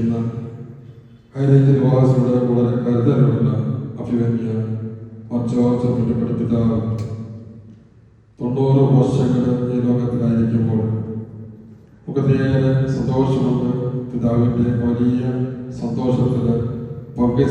എന്ന ഹൈറേഞ്ച് നിവാസിയുടെ വളരെ കരുതലുള്ള അഭിമന്യ മർച്ചോർച്ച പുറ്റപ്പെട്ട തൊണ്ണൂറ് വർഷങ്ങൾ ഈ ലോകത്തിലായിരിക്കുമ്പോൾ മുഖത്തേറെ സന്തോഷമുണ്ട്. പിതാവിന്റെ വലിയ സന്തോഷത്തിൽ പങ്കു